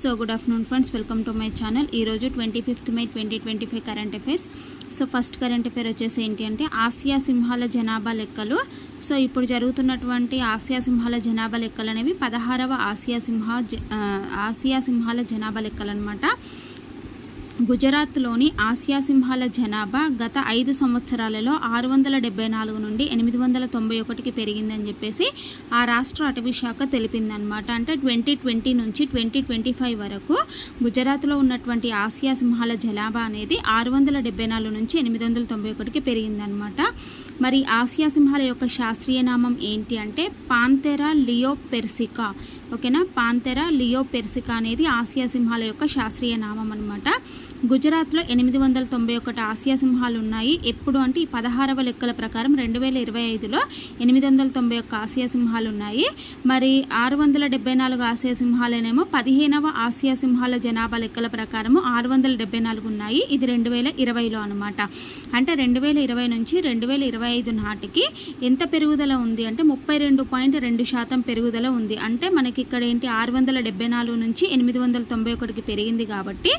So good afternoon friends welcome to my channel ఈరోజు twenty fifth May twenty twenty five current affairs so first current affair వచ్చేసి ఏంటి అంటే Asia సింహాల జనాభా లెక్కలు. సో ఇప్పుడు జరుగుతున్నటువంటి ఆసియా సింహాల జనాభా లెక్కలు అనేవి పదహారవ ఆసియా సింహ ఆసియా సింహాల జనాభా లెక్కలు అనమాట గుజరాత్లోని ఆసియా సింహాల జనాభా గత ఐదు సంవత్సరాలలో ఆరు వందల డెబ్బై నాలుగు నుండి ఎనిమిది వందల తొంభై ఒకటికి పెరిగిందని చెప్పేసి ఆ రాష్ట్ర అటవీ శాఖ తెలిపిందనమాట అంటే ట్వంటీ ట్వంటీ నుంచి ట్వంటీ ట్వంటీ ఫైవ్ వరకు గుజరాత్లో ఉన్నటువంటి ఆసియా సింహాల జనాభా అనేది ఆరు వందల డెబ్బై నాలుగు నుంచి ఎనిమిది వందల తొంభై ఒకటికి పెరిగిందనమాట మరి ఆసియా సింహాల యొక్క శాస్త్రీయ నామం ఏంటి అంటే పాంతెరా లియో పెర్సికా ఓకేనా? పాంతెరా లియో పెర్సికా అనేది ఆసియా సింహాల యొక్క శాస్త్రీయ నామం అనమాట గుజరాత్లో ఎనిమిది వందల తొంభై ఒకటి ఆసియా సింహాలు ఉన్నాయి ఎప్పుడు అంటే ఈ పదహారవ లెక్కల ప్రకారం రెండు వేల ఇరవై ఐదులో ఎనిమిది వందల తొంభై ఒక్క ఆసియా సింహాలు ఉన్నాయి మరి ఆరు వందల డెబ్బై నాలుగు ఆసియా సింహాలనేమో పదిహేనవ ఆసియా సింహాల జనాభా లెక్కల ప్రకారము ఆరు వందల డెబ్బై నాలుగు ఉన్నాయి ఇది రెండు వేల ఇరవైలో అనమాట అంటే రెండు వేల ఇరవై నుంచి రెండు వేల ఇరవై ఐదు నాటికి ఎంత పెరుగుదల ఉంది? అంటే ముప్పై రెండు పాయింట్ రెండు శాతం పెరుగుదల ఉంది. అంటే మనకి ఇక్కడ ఏంటి? ఆరు వందల డెబ్బై నాలుగు నుంచి ఎనిమిది వందల తొంభై ఒకటికి పెరిగింది కాబట్టి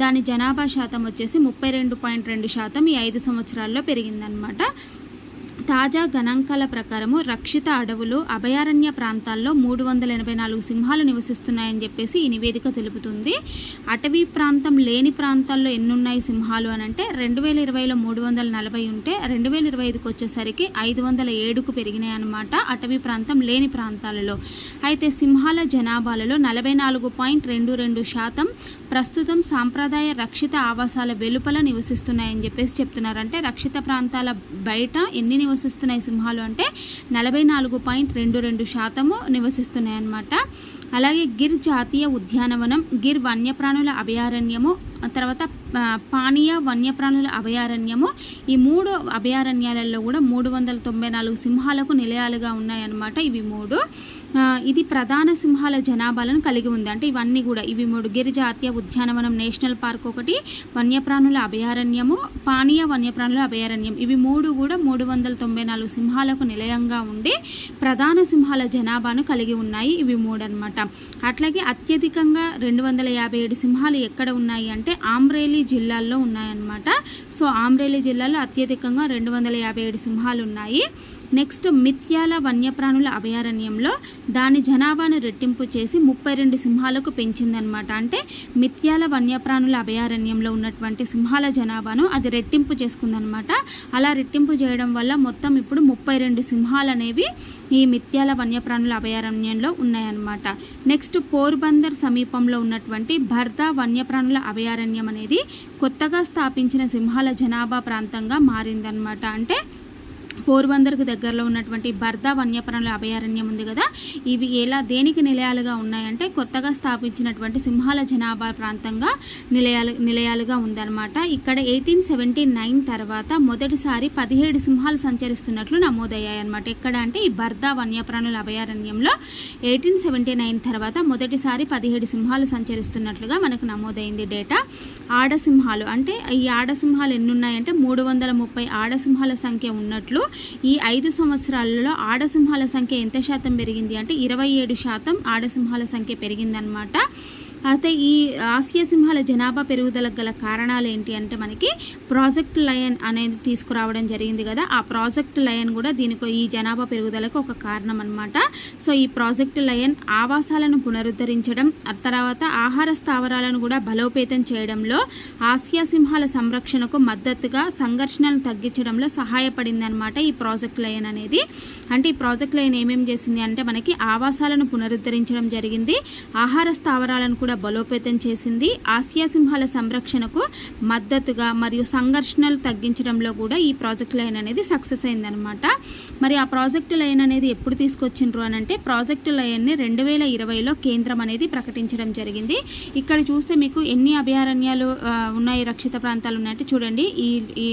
దాని జనాభా శాతం వచ్చేసి ముప్పై రెండు పాయింట్ రెండు శాతం ఈ ఐదు సంవత్సరాల్లో పెరిగిందనమాట. తాజా గణాంకాల ప్రకారము రక్షిత అడవులు అభయారణ్య ప్రాంతాల్లో మూడు వందల ఎనభై నాలుగు సింహాలు నివసిస్తున్నాయని చెప్పేసి ఈ నివేదిక తెలుపుతుంది. అటవీ ప్రాంతం లేని ప్రాంతాల్లో ఎన్నున్నాయి సింహాలు అని అంటే రెండు వేల ఇరవైలో మూడు వందల నలభై ఉంటే రెండు వేల ఇరవై ఐదుకి వచ్చేసరికి ఐదు వందల ఏడుకు పెరిగినాయి అన్నమాట అటవీ ప్రాంతం లేని ప్రాంతాలలో. అయితే సింహాల జనాభాలలో నలభై నాలుగు పాయింట్ రెండు రెండు శాతం ప్రస్తుతం సాంప్రదాయ రక్షిత ఆవాసాల వెలుపల నివసిస్తున్నాయని చెప్పేసి చెప్తున్నారంటే రక్షిత ప్రాంతాల బయట ఎన్ని నివసిస్తున్నాయి సింహాలు అంటే నలభై నాలుగు పాయింట్ రెండు రెండు శాతము నివసిస్తున్నాయి అన్నమాట అలాగే గిర్ జాతీయ ఉద్యానవనం గిర్ వన్యప్రాణుల అభయారణ్యము తర్వాత పానీయ వన్యప్రాణుల అభయారణ్యము ఈ మూడు అభయారణ్యాలలో కూడా మూడు వందల తొంభై నాలుగు సింహాలకు నిలయాలుగా ఉన్నాయన్నమాట ఇవి మూడు. ఇది ప్రధాన సింహాల జనాభాలను కలిగి ఉంది. అంటే ఇవన్నీ కూడా ఇవి ముడుగిరి జాతీయ ఉద్యానవనం నేషనల్ పార్క్ ఒకటి వన్యప్రాణుల అభయారణ్యము పానీయ వన్యప్రాణుల అభయారణ్యం. ఇవి మూడు కూడా మూడు వందల తొంభై నాలుగు సింహాలకు నిలయంగా ఉండి ప్రధాన సింహాల జనాభాను కలిగి ఉన్నాయి ఇవి మూడు అనమాట అట్లాగే అత్యధికంగా రెండు వందల యాభై ఏడు సింహాలు ఎక్కడ ఉన్నాయి అంటే ఆమ్రేలీ జిల్లాల్లో ఉన్నాయన్నమాట. సో ఆమ్రేలీ జిల్లాలో అత్యధికంగా రెండు వందల యాభై ఏడు సింహాలు ఉన్నాయి. నెక్స్ట్ మిథ్యాల వన్యప్రాణుల అభయారణ్యంలో దాని జనాభాను రెట్టింపు చేసి ముప్పై రెండు సింహాలకు పెంచిందనమాట అంటే మిథ్యాల వన్యప్రాణుల అభయారణ్యంలో ఉన్నటువంటి సింహాల జనాభాను అది రెట్టింపు చేసుకుందనమాట అలా రెట్టింపు చేయడం వల్ల మొత్తం ఇప్పుడు ముప్పై రెండు సింహాలు అనేవి ఈ మిథ్యాల వన్యప్రాణుల అభయారణ్యంలో ఉన్నాయన్నమాట. నెక్స్ట్ పోర్బందర్ సమీపంలో ఉన్నటువంటి భర్దా వన్యప్రాణుల అభయారణ్యం అనేది కొత్తగా స్థాపించిన సింహాల జనాభా ప్రాంతంగా మారిందనమాట అంటే పోర్బందర్కు దగ్గరలో ఉన్నటువంటి బర్దా వన్యప్రాణుల అభయారణ్యం ఉంది కదా. ఇవి ఎలా దేనికి నిలయాలుగా ఉన్నాయంటే కొత్తగా స్థాపించినటువంటి సింహాల జనాభా ప్రాంతంగా నిలయాలు నిలయాలుగా ఉందన్నమాట. ఇక్కడ ఎయిటీన్ సెవెంటీ నైన్ తర్వాత మొదటిసారి పదిహేడు సింహాలు సంచరిస్తున్నట్లు నమోదయ్యాయి అనమాట ఎక్కడ అంటే ఈ బర్దా వన్యప్రాణుల అభయారణ్యంలో ఎయిటీన్ సెవెంటీ నైన్ తర్వాత మొదటిసారి పదిహేడు సింహాలు సంచరిస్తున్నట్లుగా మనకు నమోదైంది డేటా. ఆడసింహాలు అంటే ఈ ఆడసింహాలు ఎన్నున్నాయంటే మూడు వందల ముప్పై ఆడసింహాల సంఖ్య ఉన్నట్లు ఈ ఐదు సంవత్సరాలలో ఆడసింహాల సంఖ్య ఎంత శాతం పెరిగింది అంటే ఇరవై ఏడు శాతం ఆడసింహాల సంఖ్య పెరిగిందనమాట అయితే ఈ ఆసియా సింహాల జనాభా పెరుగుదలకు గల కారణాలు ఏంటి అంటే మనకి ప్రాజెక్ట్ లయన్ అనేది తీసుకురావడం జరిగింది కదా. ఆ ప్రాజెక్ట్ లయన్ కూడా దీనికి ఈ జనాభా పెరుగుదలకు ఒక కారణం అనమాట సో ఈ ప్రాజెక్ట్ లయన్ ఆవాసాలను పునరుద్ధరించడం తర్వాత ఆహార స్థావరాలను కూడా బలోపేతం చేయడంలో ఆసియా సింహాల సంరక్షణకు మద్దతుగా సంఘర్షణలను తగ్గించడంలో సహాయపడింది అనమాట ఈ ప్రాజెక్ట్ లయన్ అనేది. అంటే ఈ ప్రాజెక్ట్ లయన్ ఏమేం చేసింది అంటే మనకి ఆవాసాలను పునరుద్ధరించడం జరిగింది ఆహార స్థావరాలను కూడా బలోపేతం చేసింది. ఆసియా సింహాల సంరక్షణకు మద్దతుగా మరియు సంఘర్షణలు తగ్గించడంలో కూడా ఈ ప్రాజెక్ట్ లైన్ అనేది సక్సెస్ అయిందనమాట మరి ఆ ప్రాజెక్టు లైన్ అనేది ఎప్పుడు తీసుకొచ్చిండ్రు అని అంటే ప్రాజెక్టు లైన్ని రెండు వేల ఇరవైలో కేంద్రం అనేది ప్రకటించడం జరిగింది. ఇక్కడ చూస్తే మీకు ఎన్ని అభయారణ్యాలు ఉన్నాయి రక్షిత ప్రాంతాలు ఉన్నాయంటే చూడండి. ఈ ఈ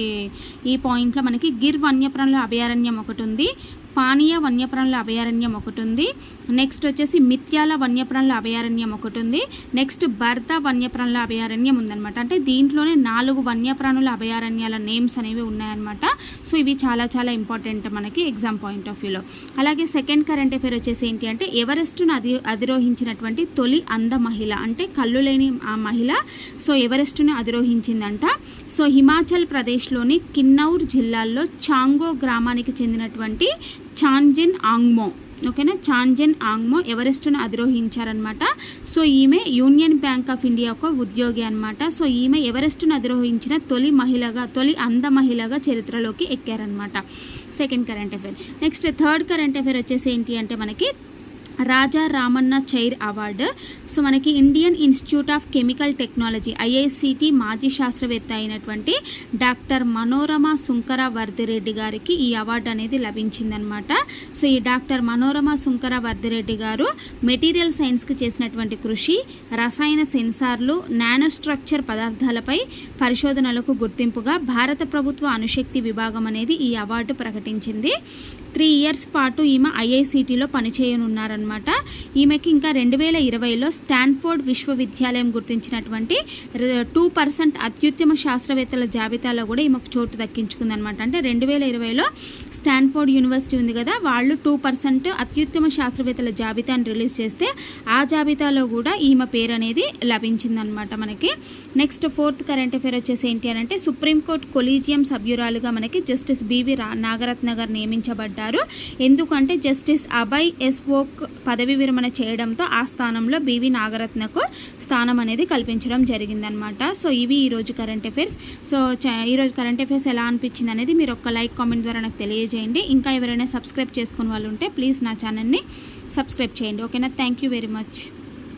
ఈ పాయింట్లో మనకి గిర్ వన్యప్రాణుల అభయారణ్యం ఒకటి ఉంది. పానీయ వన్యప్రాణుల అభయారణ్యం ఒకటి ఉంది నెక్స్ట్ వచ్చేసి మిథ్యాల వన్యప్రాణుల అభయారణ్యం ఒకటి ఉంది నెక్స్ట్ భర్త వన్యప్రాణుల అభయారణ్యం ఉందన్నమాట. అంటే దీంట్లోనే నాలుగు వన్యప్రాణుల అభయారణ్యాల నేమ్స్ అనేవి ఉన్నాయన్నమాట. సో ఇవి చాలా చాలా ఇంపార్టెంట్ మనకి ఎగ్జామ్ పాయింట్ ఆఫ్ వ్యూలో. అలాగే సెకండ్ కరెంట్ అఫేర్ వచ్చేసి ఏంటి అంటే ఎవరెస్ట్ను అధి అధిరోహించినటువంటి తొలి అంద మహిళ అంటే కళ్ళు లేని ఆ మహిళ. సో ఎవరెస్ట్ను అధిరోహించిందంట. సో హిమాచల్ ప్రదేశ్లోని కిన్నౌర్ జిల్లాలో చాంగో గ్రామానికి చెందినటువంటి చాంజిన్ ఆంగ్మో. ఓకేనా? చాంజన్ ఆంగ్మో ఎవరెస్టును అధిరోహించారనమాట సో ఈమె యూనియన్ బ్యాంక్ ఆఫ్ ఇండియా యొక్క ఉద్యోగి అనమాట సో ఈమె ఎవరెస్టును అధిరోహించిన తొలి మహిళగా తొలి అంద మహిళగా చరిత్రలోకి ఎక్కారనమాట second current affair. Next third current affair వచ్చేసి ఏంటి అంటే మనకి Raja Ramanna chair award. So మనకి Indian Institute of Chemical Technology IICT మాజీ శాస్త్రవేత్త అయినటువంటి డాక్టర్ మనోరమ సుంకర వర్ధిరెడ్డి గారికి ఈ అవార్డు అనేది లభించిందనమాట సో ఈ డాక్టర్ మనోరమ సుంకర వర్ధిరెడ్డి గారు మెటీరియల్ సైన్స్కి చేసినటువంటి కృషి రసాయన సెన్సార్లు నానో స్ట్రక్చర్ పదార్థాలపై పరిశోధనలకు గుర్తింపుగా భారత ప్రభుత్వ అణుశక్తి విభాగం అనేది ఈ అవార్డు ప్రకటించింది. త్రీ ఇయర్స్ పాటు ఈమె ఐఐసిటిలో పనిచేయనున్నారనమాట ఈమెకి ఇంకా రెండు వేల ఇరవైలో స్టాన్ఫోర్డ్ విశ్వవిద్యాలయం గుర్తించినటువంటి టూ పర్సెంట్ అత్యుత్తమ శాస్త్రవేత్తల జాబితాలో కూడా ఈమెకు చోటు దక్కించుకుందనమాట అంటే రెండు వేల ఇరవైలో స్టాన్ఫోర్డ్ యూనివర్సిటీ ఉంది కదా వాళ్ళు టూ పర్సెంట్ అత్యుత్తమ శాస్త్రవేత్తల జాబితాను రిలీజ్ చేస్తే ఆ జాబితాలో కూడా ఈమె పేరు అనేది లభించిందనమాట మనకి. నెక్స్ట్ ఫోర్త్ కరెంట్ అఫేర్ వచ్చేసి ఏంటి అని అంటే సుప్రీంకోర్టు కొలీజియం సభ్యురాలుగా మనకి జస్టిస్ బివి రా నాగరత్న గారు నియమించబడ్డారు. ఎందుకంటే జస్టిస్ అభయ్ ఎస్ ఓక్ పదవి విరమణ చేయడంతో ఆ స్థానంలో బివి నాగరత్నకు స్థానం అనేది కల్పించడం జరిగిందనమాట సో ఇవి ఈరోజు కరెంట్ అఫైర్స్ సో చ- ఈరోజు కరెంట్ అఫైర్స్ ఎలా అనిపించింది అనేది మీరు ఒక్క లైక్ కామెంట్ ద్వారా నాకు తెలియజేయండి. ఇంకా ఎవరైనా సబ్స్క్రైబ్ చేసుకున్న వాళ్ళు ఉంటే ప్లీజ్ నా ఛానల్ని సబ్స్క్రైబ్ చేయండి. ఓకేనా? Thank you very much